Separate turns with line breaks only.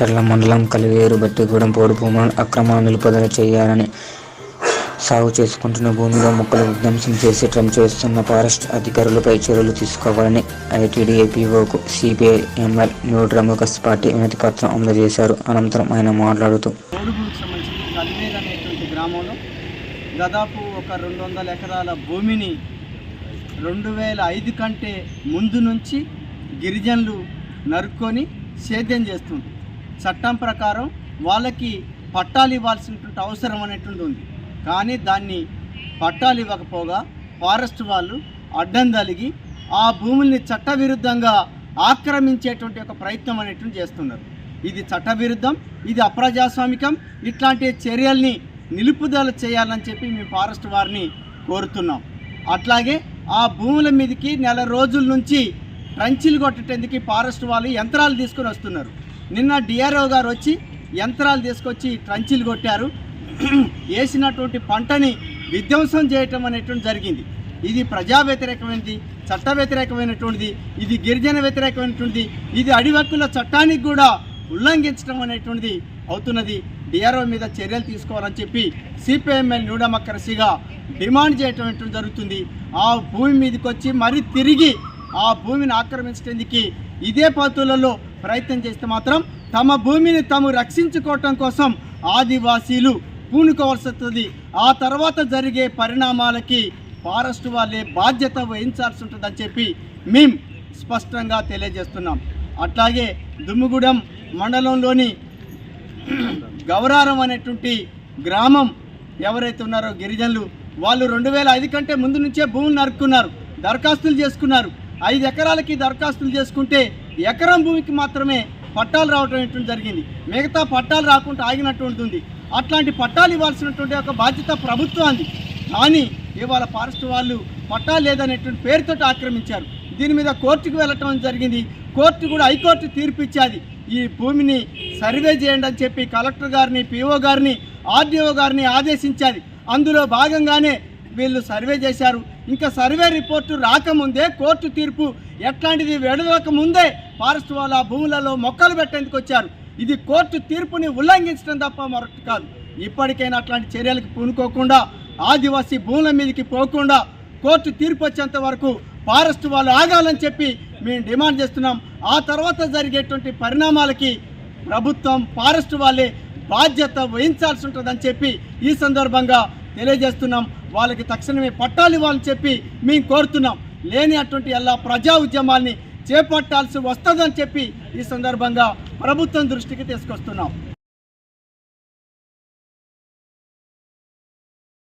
చర్ల మండలం కలివేరు బట్టిగూడెం పోడు భూములను అక్రమ నిలుపుదల చేయాలని సాగు చేసుకుంటున్న భూమిలో మొక్కలు విధ్వంసం చేసి ట్రంప్ చేస్తున్న ఫారెస్ట్ అధికారులపై చర్యలు తీసుకోవాలని ITD ఏపీఓకు CPI ML new democracy party వినతి పత్రం అందజేశారు అనంతరం ఆయన మాట్లాడుతూ
గ్రామంలో దాదాపు ఒక రెండు వందల ఎకరాల భూమిని రెండు వేల ఐదు కంటే ముందు నుంచి గిరిజనులు నరుక్కొని సేద్యం చేస్తుంది చట్టం ప్రకారం వాళ్ళకి పట్టాలు ఇవ్వాల్సినటువంటి అవసరం అనేటువంటి ఉంది. కానీ దాన్ని పట్టాలు ఇవ్వకపోగా ఫారెస్ట్ వాళ్ళు అడ్డం తలిగి ఆ భూముల్ని చట్టవిరుద్ధంగా ఆక్రమించేటువంటి ఒక ప్రయత్నం అనేటువంటి చేస్తున్నారు. ఇది చట్టవిరుద్ధం ఇది అప్రజాస్వామికం ఇట్లాంటి చర్యల్ని నిలుపుదల చేయాలని చెప్పి మేము ఫారెస్ట్ వారిని కోరుతున్నాం. అట్లాగే ఆ భూముల మీదకి నెల రోజుల నుంచి ట్రంచిలు కొట్టేందుకు ఫారెస్ట్ వాళ్ళు యంత్రాలు తీసుకొని వస్తున్నారు. నిన్న డిఆర్ఓ గారు వచ్చి యంత్రాలు తీసుకొచ్చి ట్రంచిలు కొట్టారు. వేసినటువంటి పంటని విధ్వంసం చేయటం అనేటువంటి జరిగింది. ఇది ప్రజా వ్యతిరేకమైనది చట్ట వ్యతిరేకమైనటువంటిది ఇది గిరిజన వ్యతిరేకమైనటువంటిది ఇది అడివక్కుల చట్టానికి కూడా ఉల్లంఘించడం అనేటువంటిది అవుతున్నది. డిఆర్ఓ మీద చర్యలు తీసుకోవాలని చెప్పి సిపిఎంఎల్ నూడమక్కరసిగా డిమాండ్ చేయటం జరుగుతుంది. ఆ భూమి మీదకి వచ్చి మరీ తిరిగి ఆ భూమిని ఆక్రమించడానికి ఇదే పద్ధతులలో ప్రయత్నం చేస్తే మాత్రం తమ భూమిని తాము రక్షించుకోవటం కోసం ఆదివాసీలు పూనుకోవాల్సి వస్తుంది ఆ తర్వాత జరిగే పరిణామాలకి ఫారెస్ట్ వాళ్ళే బాధ్యత వహించాల్సి ఉంటుందని చెప్పి మేం స్పష్టంగా తెలియజేస్తున్నాం. అట్లాగే దుమ్ముగూడెం మండలంలోని గౌరారం అనేటువంటి గ్రామం ఎవరైతే ఉన్నారో గిరిజనులు వాళ్ళు రెండు వేల ఐదు కంటే ముందు నుంచే భూమిని నరుక్కున్నారు దరఖాస్తులు చేసుకున్నారు. ఐదు ఎకరాలకి దరఖాస్తులు చేసుకుంటే ఎకరం భూమికి మాత్రమే పట్టాలు రావటం జరిగింది. మిగతా పట్టాలు రాకుండా ఆగినట్టు ఉంటుంది. అట్లాంటి పట్టాలు ఇవ్వాల్సినటువంటి ఒక బాధ్యత ప్రభుత్వానికి కానీ ఇవాళ ఫారెస్ట్ వాళ్ళు పట్టాలు లేదనేటువంటి పేరుతో ఆక్రమించారు. దీని మీద కోర్టుకు వెళ్ళటం జరిగింది. కోర్టు కూడా హైకోర్టు తీర్పు ఇచ్చేది. ఈ భూమిని సర్వే చేయండి అని చెప్పి కలెక్టర్ గారిని పిఓ గారిని ఆర్డీఓ గారిని ఆదేశించాది. అందులో భాగంగానే వీళ్ళు సర్వే చేశారు. ఇంకా సర్వే రిపోర్టు రాకముందే కోర్టు తీర్పు ఎట్లాంటిది వెడలక ముందే ఫారెస్ట్ వాళ్ళ భూములలో మొక్కలు పెట్టేందుకు వచ్చారు. ఇది కోర్టు తీర్పుని ఉల్లంఘించడం తప్ప మరొకటి కాదు. ఇప్పటికైనా అట్లాంటి చర్యలకు పూనుకోకుండా ఆదివాసీ భూముల మీదకి పోకుండా కోర్టు తీర్పు వచ్చేంత వరకు ఫారెస్ట్ వాళ్ళు ఆగాలని చెప్పి మేము డిమాండ్ చేస్తున్నాం. ఆ తర్వాత జరిగేటువంటి పరిణామాలకి ప్రభుత్వం ఫారెస్ట్ వాళ్ళే బాధ్యత వహించాల్సి ఉంటుందని చెప్పి ఈ సందర్భంగా తెలియజేస్తున్నాం. వాళ్ళకి తక్షణమే పట్టాలు ఇవ్వాలని చెప్పి మేము కోరుతున్నాం. లేని అటువంటి ఎలా ప్రజా ఉద్యమాన్ని చేపట్టాల్సి వస్తుందని చెప్పి ఈ సందర్భంగా ప్రభుత్వం దృష్టికి తీసుకొస్తున్నాం.